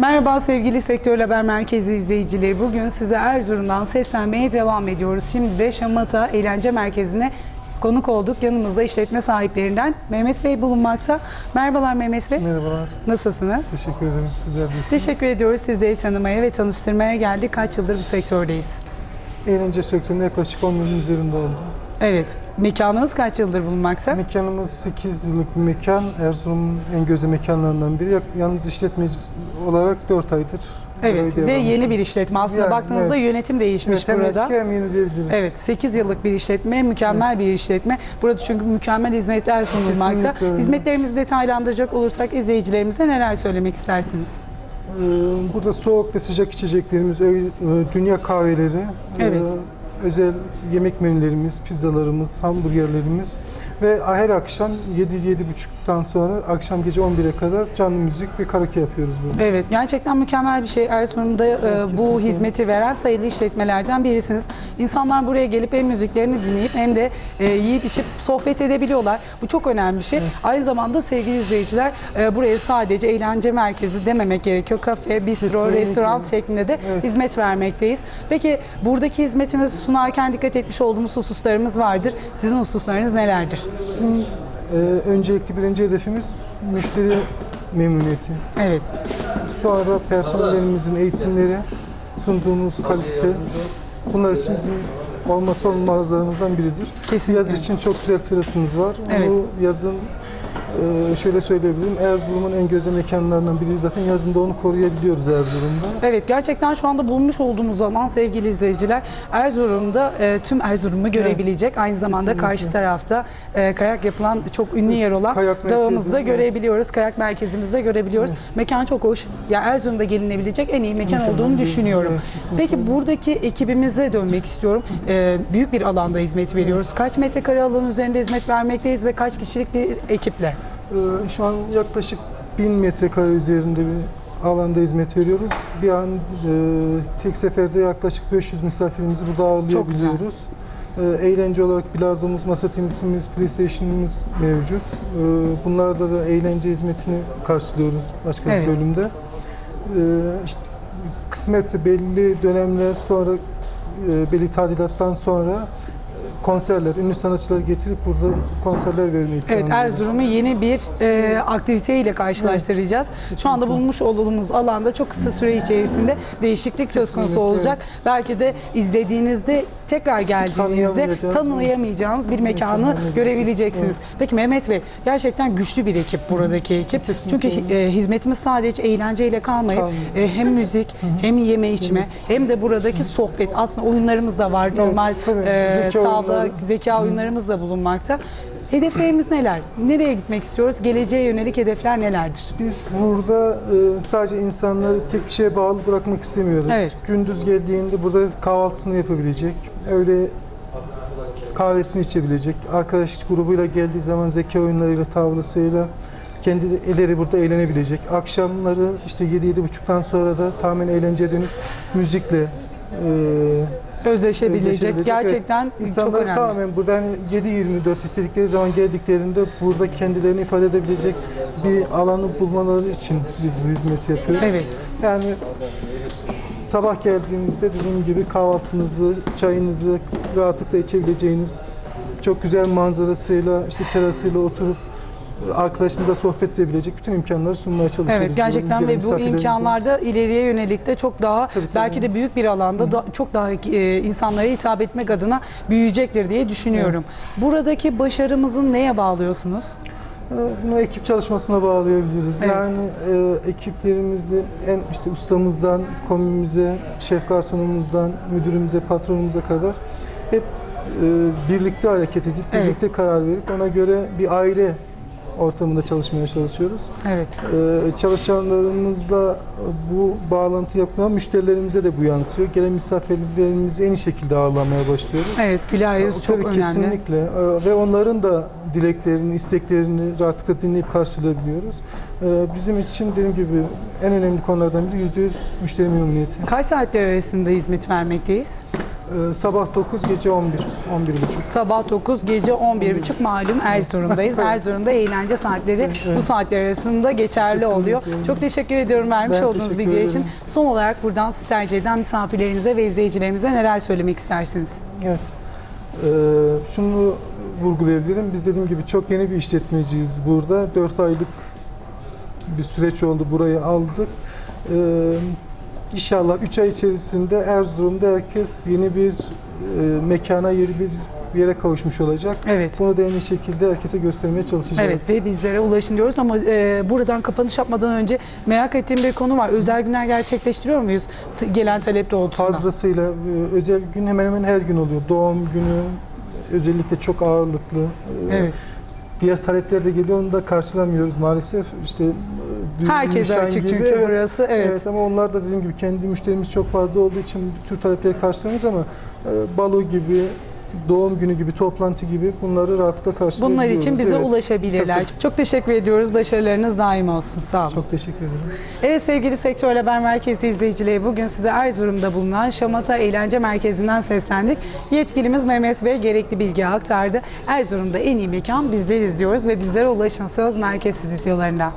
Merhaba sevgili Sektör Haber Merkezi izleyicileri. Bugün size Erzurum'dan seslenmeye devam ediyoruz. Şimdi de Şamata Eğlence Merkezi'ne konuk olduk. Yanımızda işletme sahiplerinden Mehmet Bey bulunmakta. Merhabalar Mehmet Bey. Merhabalar, Nasılsınız? teşekkür ederim. Sizler de iyisiniz. Teşekkür ediyoruz. Sizleri tanımaya ve tanıştırmaya geldik. Kaç yıldır bu sektördeyiz? Eğlence sektöründe yaklaşık 10 yılın üzerinde oldu. Evet. Mekanımız kaç yıldır bulunmakta? Mekanımız 8 yıllık bir mekan. Erzurum'un en gözde mekanlarından biri. Yalnız işletmeci olarak 4 aydır. Evet ve yeni bir işletme. Aslında Yani, baktığınızda evet. yönetim değişmiş Evet, burada. eski hem yeni diyebiliriz. Evet 8 yıllık bir işletme, mükemmel bir işletme. Burada çünkü mükemmel hizmetler sunulmakta. Hizmetlerimizi detaylandıracak olursak izleyicilerimize neler söylemek istersiniz? Ee, Burada soğuk ve sıcak içeceklerimiz, e, dünya kahveleri, Evet. E, özel yemek menülerimiz, pizzalarımız, hamburgerlerimiz ve her akşam 7-7.30'dan sonra akşam gece 11'e kadar canlı müzik ve karaoke yapıyoruz burada. Evet gerçekten mükemmel bir şey. Erzurum'da e, bu kesinlikle. hizmeti veren sayılı işletmelerden birisiniz. İnsanlar buraya gelip hem müziklerini dinleyip hem de e, yiyip içip sohbet edebiliyorlar. Bu çok önemli bir şey. Aynı zamanda sevgili izleyiciler e, buraya sadece eğlence merkezi dememek gerekiyor. Kafe, bistro, Kesinlikle. restoran şeklinde de Evet. hizmet vermekteyiz. Peki buradaki hizmetimizi sunarken dikkat etmiş olduğumuz hususlarımız vardır. Sizin hususlarınız nelerdir? Bizim e, öncelikli birinci hedefimiz müşteri memnuniyeti. Evet. Sonra personelimizin eğitimleri, sunduğumuz kalite. Bunlar için bizim olmazsa olmazlarımızdan biridir. Kesinlikle. Yaz için çok güzel terasımız var. Evet. Bu yazın e, şöyle söyleyebilirim. Erzurum'un en güzel mekanlarından biri. Zaten yazında onu koruyabiliyoruz Erzurum'da. Evet gerçekten şu anda bulmuş olduğumuz alan sevgili izleyiciler Erzurum'da e, tüm Erzurum'u görebilecek. Aynı zamanda kesinlikle. karşı tarafta e, kayak yapılan çok ünlü yer olan Kayak dağımızda görebiliyoruz. Kayak merkezimizde görebiliyoruz. Mekan çok hoş. Ya Erzurum'da gelinebilecek en iyi mekan Mekan olduğunu düşünüyorum. Evet, kesinlikle. Peki buradaki ekibimize dönmek istiyorum. E, büyük bir alanda hizmet veriyoruz. Kaç metrekare alan üzerinde hizmet vermekteyiz ve kaç kişilik bir ekiple? Ee, Şu an yaklaşık 1000 metrekare üzerinde bir alanda hizmet veriyoruz. Bir an e, tek seferde yaklaşık 500 misafirimizi burada ağırlayabiliyoruz. Ee, Eğlence olarak bilardomuz, masa tenisimiz, PlayStation'ımız mevcut. Ee, Bunlarda da eğlence hizmetini karşılıyoruz başka Evet. bir bölümde. Ee, işte kısmetse belli dönemler sonra e, belli tadilattan sonra e, konserler, ünlü sanatçıları getirip burada konserler vermeyi Evet. Erzurum'u yeni bir e, aktivite ile karşılaştıracağız. Şu anda Kesinlikle. bulmuş olduğumuz alanda çok kısa süre içerisinde değişiklik söz konusu Kesinlikle, olacak. Belki de izlediğinizde tekrar geldiğinizde Tanıyamayacağınız bir mekanı görebileceksiniz. Peki Mehmet Bey gerçekten güçlü bir ekip buradaki ekip. Kesinlikle. Çünkü e, hizmetimiz sadece eğlenceyle kalmayıp e, hem müzik hem yeme içme hem de buradaki sohbet aslında oyunlarımız da var. Normal tabii. e, tavla, zeka oyunlarımız da bulunmakta. Hedeflerimiz neler? Nereye gitmek istiyoruz? Geleceğe yönelik hedefler nelerdir? Biz burada e, sadece insanları tek bir şeye bağlı bırakmak istemiyoruz. Evet. Gündüz geldiğinde burada kahvaltısını yapabilecek, öyle kahvesini içebilecek, arkadaş grubuyla geldiği zaman zeka oyunlarıyla, tavlasıyla kendi elleri burada eğlenebilecek. Akşamları işte 7-7.30'dan sonra da tamamen eğlenceye dönüp müzikle e, Özleşebilecek. Özleşebilecek, Gerçekten evet. çok önemli. tamamen burada hani 7-24 istedikleri zaman geldiklerinde burada kendilerini ifade edebilecek bir alanı bulmaları için biz bu hizmeti yapıyoruz. Evet. Yani sabah geldiğinizde dediğim gibi kahvaltınızı, çayınızı rahatlıkla içebileceğiniz çok güzel manzarasıyla, işte terasıyla oturup arkadaşınızla sohbet edebilecek bütün imkanları sunmaya çalışıyoruz. Evet gerçekten ve bu imkanlarda ileriye yönelik de çok daha Tabii, tabii. belki de büyük bir alanda da, çok daha e, insanlara hitap etmek adına büyüyecektir diye düşünüyorum. Buradaki başarımızı neye bağlıyorsunuz? Ee, Bunu ekip çalışmasına bağlayabiliriz. Evet. Yani e, ekiplerimizde en işte ustamızdan, komimize, şef garsonumuzdan, müdürümüze, patronumuza kadar hep e, birlikte hareket edip, Evet. birlikte karar verip ona göre bir aile ortamında çalışmaya çalışıyoruz. Evet. Ee, çalışanlarımızla bu bağlantı yaptığında müşterilerimize de bu yansıyor. Gelen misafirlerimizi en iyi şekilde ağırlamaya başlıyoruz. Evet Gülay Yüz çok önemli. kesinlikle Ee, ve onların da dileklerini, isteklerini rahatlıkla dinleyip karşılayabiliyoruz. Ee, Bizim için dediğim gibi en önemli konulardan biri %100 müşteri memnuniyeti. Kaç saatler arasında hizmet vermekteyiz? Ee, sabah 9, gece 11, 11 buçuk. Sabah 9, gece 11.30 malum Erzurum'dayız. Erzurum'da eğlence saatleri Evet. bu saatler arasında geçerli Kesinlikle oluyor. Çok teşekkür ediyorum vermiş Ben olduğunuz bilgiler için. Son olarak buradan siz tercih eden misafirlerinize ve izleyicilerimize neler söylemek istersiniz? Evet. Ee, şunu vurgulayabilirim. Biz dediğim gibi çok yeni bir işletmeciyiz burada. 4 aylık bir süreç oldu. Burayı aldık. Ee, inşallah 3 ay içerisinde Erzurum'da herkes yeni bir e, mekana, yeni bir yere kavuşmuş olacak. Evet. Bunu da en iyi şekilde herkese göstermeye çalışacağız. Evet ve bizlere ulaşın diyoruz ama e, buradan kapanış yapmadan önce merak ettiğim bir konu var. Özel günler gerçekleştiriyor muyuz? T- gelen talep doğrultusunda. Fazlasıyla e, özel gün hemen hemen her gün oluyor. Doğum günü özellikle çok ağırlıklı. Ee, Evet. Diğer talepler de geliyor onu da karşılamıyoruz maalesef. İşte e, düğün, Herkes nişan açık gibi. çünkü Evet, burası. Evet. Evet ama onlar da dediğim gibi kendi müşterimiz çok fazla olduğu için bu tür talepleri karşılamıyoruz ama e, balo gibi, doğum günü gibi, toplantı gibi bunları rahatlıkla karşılayabiliyoruz. Bunlar için bize Evet. ulaşabilirler. Tabii, Çok teşekkür ediyoruz. Başarılarınız daim olsun. Sağ olun. Çok teşekkür ederim. Evet sevgili Sektör Haber Merkezi izleyicileri bugün size Erzurum'da bulunan Şamata Eğlence Merkezi'nden seslendik. Yetkilimiz Mehmet Bey gerekli bilgi aktardı. Erzurum'da en iyi mekan bizleriz diyoruz ve bizlere ulaşın söz merkez stüdyolarında.